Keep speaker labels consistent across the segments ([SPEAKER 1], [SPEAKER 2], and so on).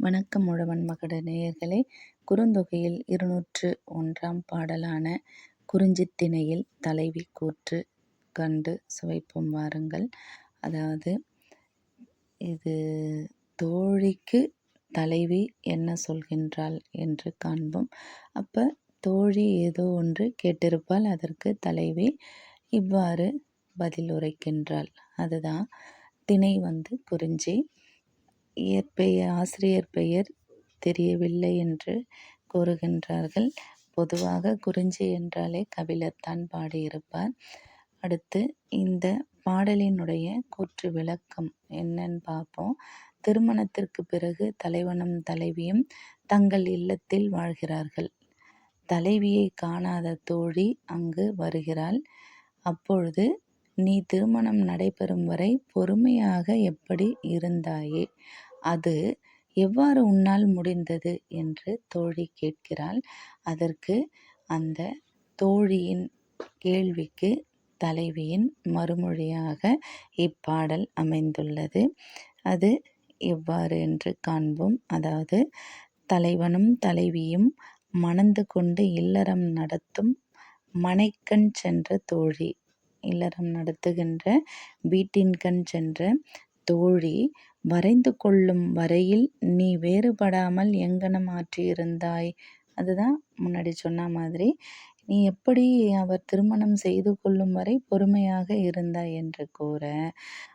[SPEAKER 1] வணக்கம் உழவன் மகட நேயர்களே. குறுந்தொகையில் இருநூற்று ஒன்றாம் பாடலான குறிஞ்சித்திணையில் தலைவி கூற்று கண்டு சுவைப்போம் வாருங்கள். அதாவது இது தோழிக்கு தலைவி என்ன சொல்கின்றாள் என்று காண்போம். அப்போ தோழி ஏதோ ஒன்று கேட்டிருப்பால் அதற்கு தலைவி இவ்வாறு பதில் உரைக்கின்றாள் அதுதான் திணை வந்து குறிஞ்சி. இயற்பெயர் ஆசிரியர் பெயர் தெரியவில்லை என்று கூறுகின்றார்கள். பொதுவாக குறிஞ்சி என்றாலே கபிலர் தான் பாடியிருப்பார். அடுத்து இந்த பாடலினுடைய கூற்று விளக்கம் என்னன்னு பார்ப்போம். திருமணத்திற்கு பிறகு தலைவனும் தலைவியும் தங்கள் இல்லத்தில் வாழ்கிறார்கள். தலைவியை காணாத தோழி அங்கு வருகிறாள். அப்பொழுது நீ திருமணம் நடைபெறும் வரை பொறுமையாக எப்படி இருந்தாயே? அது எவ்வாறு உன்னால் முடிந்தது என்று தோழி கேட்கிறாள். அதற்கு அந்த தோழியின் கேள்விக்கு தலைவியின் மறுமொழியாக இப்பாடல் அமைந்துள்ளது. அது எவ்வாறு என்று காண்போம். அதாவது தலைவனும் தலைவியும் மணந்து கொண்டு இல்லறம் நடத்தும் மனைக்கண் சென்ற தோழி. இல்லறம் நடத்துகின்ற வீட்டின்கண் சென்ற தோழி வரைந்து கொள்ளும் வரையில் நீ வேறுபடாமல் எங்கனம் ஆற்றியிருந்தாய். அதுதான் முன்னாடி சொன்ன மாதிரி நீ எப்படி அவர் திருமணம் செய்து கொள்ளும் வரை பொறுமையாக இருந்தாய் என்று கூற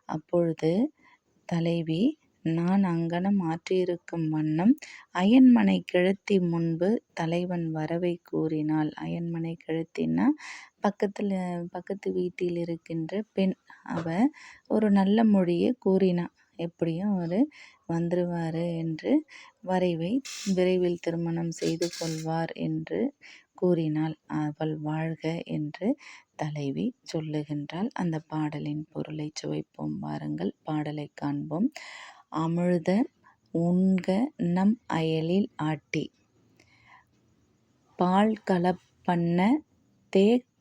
[SPEAKER 1] அப்பொழுது தலைவி நான் அங்கனம் ஆற்றியிருக்கும் வண்ணம் அயன்மனை கிழத்தி முன்பு தலைவன் வரவை கூறினாள். அயன்மனை கிழத்தின்னா பக்கத்தில் பக்கத்து வீட்டில் இருக்கின்ற பெண் அவ ஒரு நல்ல மொழியை கூறினாள் எப்படியும் அவர் வந்துருவார் என்று வரைவை விரைவில் திருமணம் செய்து கொள்வார் என்று கூறினாள். அவள் வாழ்க என்று தலைவி சொல்லுகின்றாள். அந்த பாடலின் பொருளை சுவைப்போம். வாருங்கள் பாடலை காண்போம். அமிழ்த உண்க நம் அயலில் ஆட்டி பால் கலப்பண்ண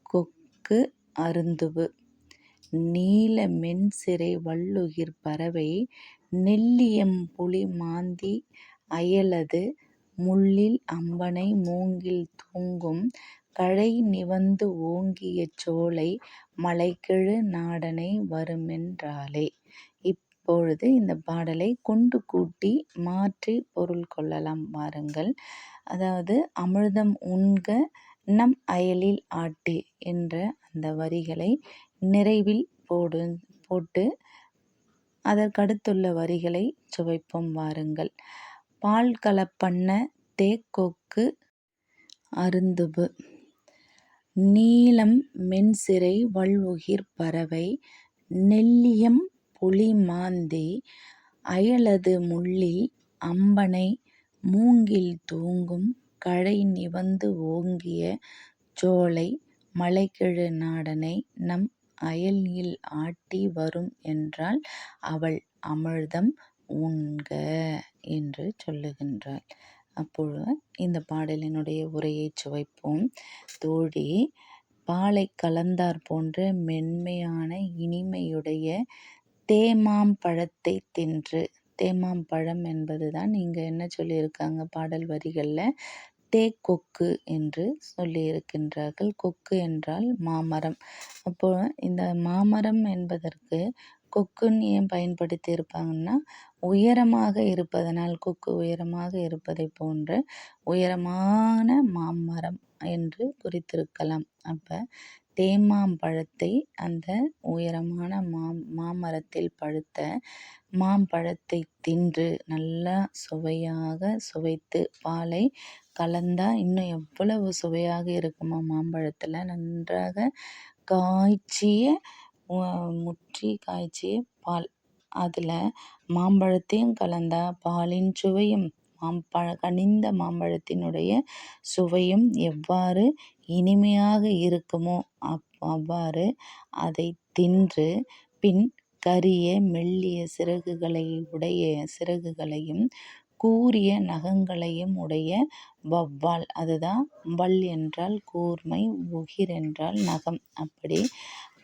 [SPEAKER 1] கொக்கு அருந்துவு நீல மென்சிறை வள்ளுயிர் பறவை நெல்லியம் புலி மாந்தி அயலது முள்ளில் அம்பனை மூங்கில் தூங்கும் கழை நிவந்து ஓங்கிய சோலை மலைக்கெழு நாடனை வருமென்றாலே இப்பொழுது இந்த பாடலை கொண்டு கூட்டி மாற்றி பொருள் கொள்ளலாம் வாருங்கள். அதாவது அமிர்தம் உண்க நம் அயலில் ஆட்டி என்ற அந்த வரிகளை நிறைவில் போடு போட்டு அதற்கடுத்துள்ள வரிகளை சுவைப்போம் வாருங்கள். பால் கலப்பண்ண தேக்கோக்கு அருந்துபு. நீலம் மென்சிறை வள்உகிர் பறவை. நெல்லியம் புலிமாந்தி அயலது முள்ளில் அம்பனை மூங்கில் தூங்கும் கழை நிவந்து ஓங்கிய சோலை மலைகெழு நாடனை நம் அயலில் ஆட்டி வரும் என்றால் அவள் அமிழ்தம் உண்க என்று சொல்லுகின்றாள். அப்பொழுது இந்த பாடலினுடைய உரையை சுவைப்போம். தோழி பாலை கலந்தாற் போன்ற மென்மையான இனிமையுடைய தேமாம்பழத்தை தின்று தேமாம்பழம் என்பதுதான் இங்கே என்ன சொல்லியிருக்காங்க பாடல் வரிகளில் தேக்கொக்கு என்று சொல்லியிருக்கின்றார்கள். கொக்கு என்றால் மாமரம். அப்போது இந்த மாமரம் என்பதற்கு கொக்குன்னு ஏன் பயன்படுத்தி இருப்பாங்கன்னா உயரமாக இருப்பதனால் கொக்கு உயரமாக இருப்பதை போன்று உயரமான மாமரம் என்று குறித்திருக்கலாம். அப்போ தேமாம்பழத்தை அந்த உயரமான மா மாமரத்தில் பழுத்த மாம்பழத்தை தின்று நல்லா சுவையாக சுவைத்து பாலை கலந்தால் இன்னும் எவ்வளவு சுவையாக இருக்குமா மாம்பழத்தில். நன்றாக காய்ச்சிய முற்றி காய்ச்சிய பால். அதில் மாம்பழத்தையும் கலந்தால் பாலின் சுவையும் ப கனிந்த மாம்பழத்தினுடைய சுவையும் எவ்வாறு இனிமையாக இருக்குமோ அப் அவ்வாறு அதை தின்று பின் கரிய மெல்லிய சிறகுகளை உடைய சிறகுகளையும் கூரிய நகங்களையும் உடைய வௌவால் அதுதான் வல் என்றால் கூர்மை உகிர் என்றால் நகம் அப்படி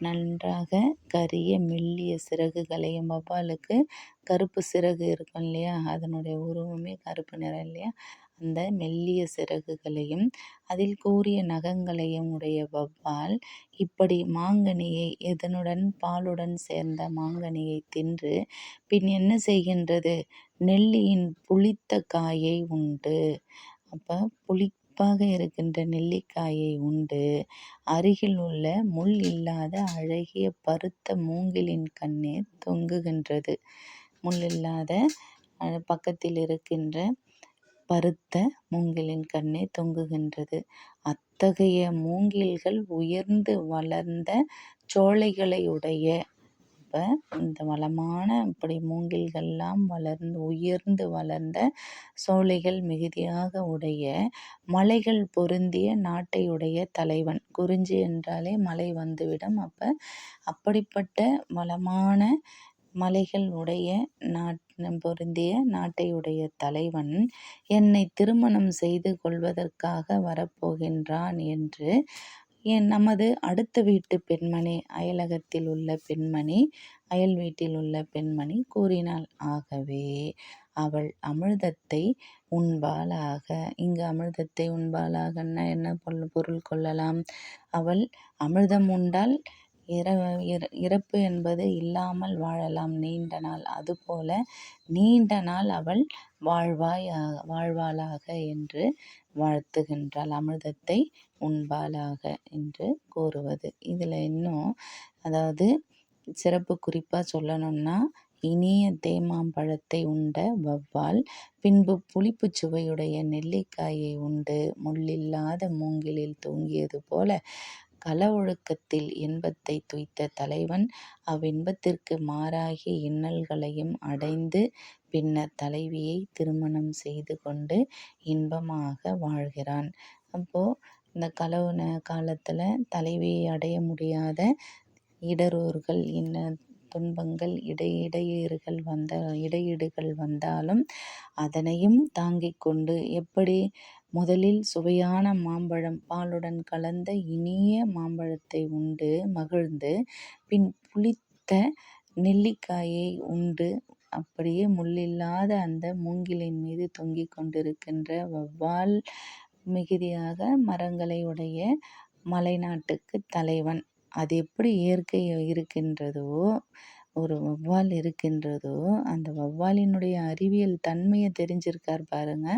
[SPEAKER 1] நன்றாக கரிய மெல்லிய சிறகுகளையும் வௌவாலுக்கு கருப்பு சிறகு இருக்கும் இல்லையா? அதனுடைய உருவமே கருப்பு நிறம் இல்லையா? அந்த மெல்லிய சிறகுகளையும் அதில் கூரிய நகங்களையும் உடைய வௌவால் இப்படி மாங்கனியை இதனுடன் பாலுடன் சேர்ந்த மாங்கனியை தின்று பின் என்ன செய்கின்றது? நெல்லியின் புளித்த காயை உண்டு. அப்போ புளி புளிப்பாக இருக்கின்ற நெல்லிக்காயை உண்டு. அருகில் உள்ள முள் இல்லாத அழகிய பருத்த மூங்கிலின் கண்ணே தொங்குகின்றது. முள் இல்லாத பக்கத்தில் இருக்கின்ற பருத்த மூங்கிலின் கண்ணே தொங்குகின்றது. அத்தகைய மூங்கில்கள் உயர்ந்து வளர்ந்த சோலைகளை உடைய அப்போ இந்த வளமான இப்படி மூங்கில்கள்லாம் வளர்ந்து உயர்ந்து வளர்ந்த சோலைகள் மிகுதியாக உடைய மலைகள் பொருந்திய நாட்டை உடைய தலைவன். குறிஞ்சி என்றாலே மலை வந்துவிடும். அப்போ அப்படிப்பட்ட வளமான மலைகள் உடைய நாட் பொருந்திய நாட்டை உடைய தலைவன் என்னை திருமணம் செய்து கொள்வதற்காக வரப்போகின்றான் என்று என் நமது அடுத்த வீட்டு பெண்மணி அயலகத்தில் உள்ள பெண்மணி அயல் வீட்டில் உள்ள பெண்மணி கூறினாள் ஆகவே அவள் அமிர்தத்தை உண்பாளாக. இங்கு அமிர்தத்தை உண்பாளாகன்னா என்ன பொருள் கொள்ளலாம்? அவள் அமிர்தம் உண்டால் இற இறப்பு என்பது இல்லாமல் வாழலாம். நீண்ட நாள் அதுபோல நீண்ட நாள் அவள் வாழ்வாய் வாழ்வாளாக என்று வாழ்த்துகின்றாள் அமிர்தத்தை உண்பாளாக என்று கூறுவது. இதில் இன்னும் அதாவது சிறப்பு குறிப்பாக சொல்லணும்னா இனிய தேமாம்பழத்தை உண்ட வௌவால் பின்பு புளிப்புச் சுவையுடைய நெல்லிக்காயை உண்டு முள்ளில்லாத மூங்கிலில் தூங்கியது போல கள ஒழுக்கத்தில் இன்பத்தைத் துய்த்த தலைவன் அவ்வின்பத்திற்கு மாறாகிய இன்னல்களையும் அடைந்து பின்னர் தலைவியை திருமணம் செய்து கொண்டு இன்பமாக வாழ்கிறான். அப்போது இந்த களவு காலத்தில் தலைவியை அடைய முடியாத இடரூர்கள் இன்ன துன்பங்கள் இடை இடையீறுகள் வந்த இடையீடுகள் வந்தாலும் அதனையும் தாங்கிக் கொண்டு எப்படி முதலில் சுவையான மாம்பழம் பாலுடன் கலந்த இனிய மாம்பழத்தை உண்டு மகிழ்ந்து பின் புளித்த நெல்லிக்காயை உண்டு. அப்படியே முள்ளில்லாத அந்த மூங்கிலின் மீது தொங்கிக் கொண்டிருக்கின்ற வௌவால் மிகுதியாக மரங்களை உடைய மலைநாட்டுக்கு தலைவன். அது எப்படி இயற்கை இருக்கின்றதோ ஒரு வௌவால் இருக்கின்றதோ அந்த வௌவாலினுடைய அறிவியல் தன்மையை தெரிஞ்சிருக்கார் பாருங்க.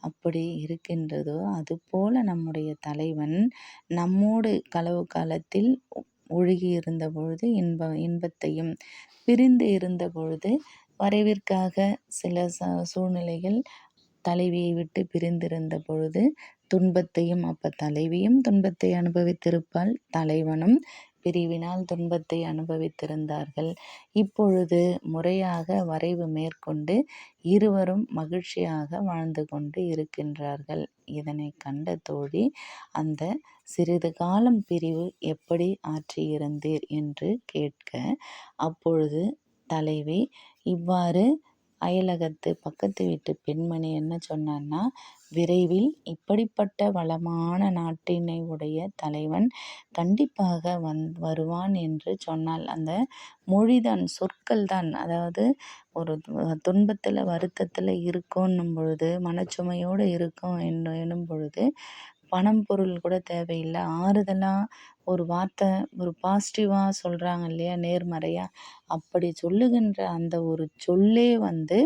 [SPEAKER 1] அப்படி இருக்கின்றதோ அதுபோல் நம்முடைய தலைவன் நம்மோடு களவு காலத்தில் ஒழுகி இருந்த பொழுது இன்ப இன்பத்தையும் பிரிந்து இருந்த பொழுது வரைவிற்காக சில ச சூழ்நிலைகள் தலைவியை விட்டு பிரிந்திருந்த பொழுது துன்பத்தையும் அப்போ தலைவியும் துன்பத்தை அனுபவித்திருப்பாள் தலைவனும் பிரிவினால் துன்பத்தை அனுபவித்திருந்தார்கள். இப்பொழுது முறையாக வரைவு மேற்கொண்டு இருவரும் மகிழ்ச்சியாக வாழ்ந்து கொண்டு இருக்கின்றார்கள். இதனை கண்ட தோழி அந்த சிறிது காலம் பிரிவு எப்படி ஆற்றியிருந்தீர் என்று கேட்க அப்பொழுது தலைவி இவ்வாறு அயலகத்து பக்கத்து வீட்டு பெண்மணி என்ன சொன்னான்னா விரைவில் இப்படிப்பட்ட வளமான நாட்டினை உடைய தலைவன் கண்டிப்பாக வந் வருவான் என்று சொன்னாள் அந்த மொழிதான் சொற்கள் தான் அதாவது ஒரு துன்பத்தில் வருத்தத்தில் இருக்கோன்னும் பொழுது மனச்சுமையோடு இருக்கோம் என்று எனும் பொழுது பணம் பொருள் கூட தேவையில்லை. ஆறுதலாக ஒரு வார்த்தை ஒரு பாசிட்டிவாக சொல்கிறாங்க இல்லையா நேர்மறையாக அப்படி சொல்லுகின்ற அந்த ஒரு சொல்லே வந்து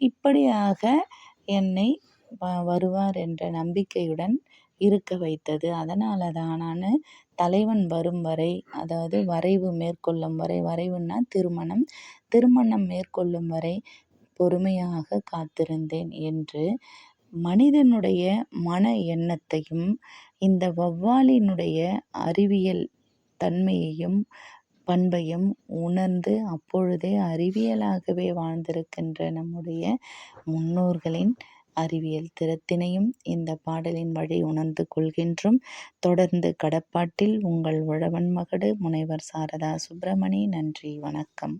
[SPEAKER 1] இப்படியாக என்னை வ வருவார் என்ற நம்பிக்கையுடன் இருக்க வைத்தது. அதனால தான் நான் தலைவன் வரும் வரை அதாவது வரைவு மேற்கொள்ளும் வரை வரைவுன்னா திருமணம் திருமணம் மேற்கொள்ளும் வரை பொறுமையாக காத்திருந்தேன் என்று மனிதனுடைய மன எண்ணத்தையும் இந்த வௌவாலினுடைய அறிவியல் தன்மையையும் பண்பையும் உணர்ந்து அப்பொழுதே அறிவியலாகவே வாழ்ந்திருக்கின்ற நம்முடைய முன்னோர்களின் அறிவியல் திறத்தினையும் இந்த பாடலின் வழி உணர்ந்து கொள்கின்றோம். தொடர்ந்து கடப்பாட்டில் உங்கள் உழவன் மகடு முனைவர் சாரதா சுப்பிரமணி நன்றி வணக்கம்.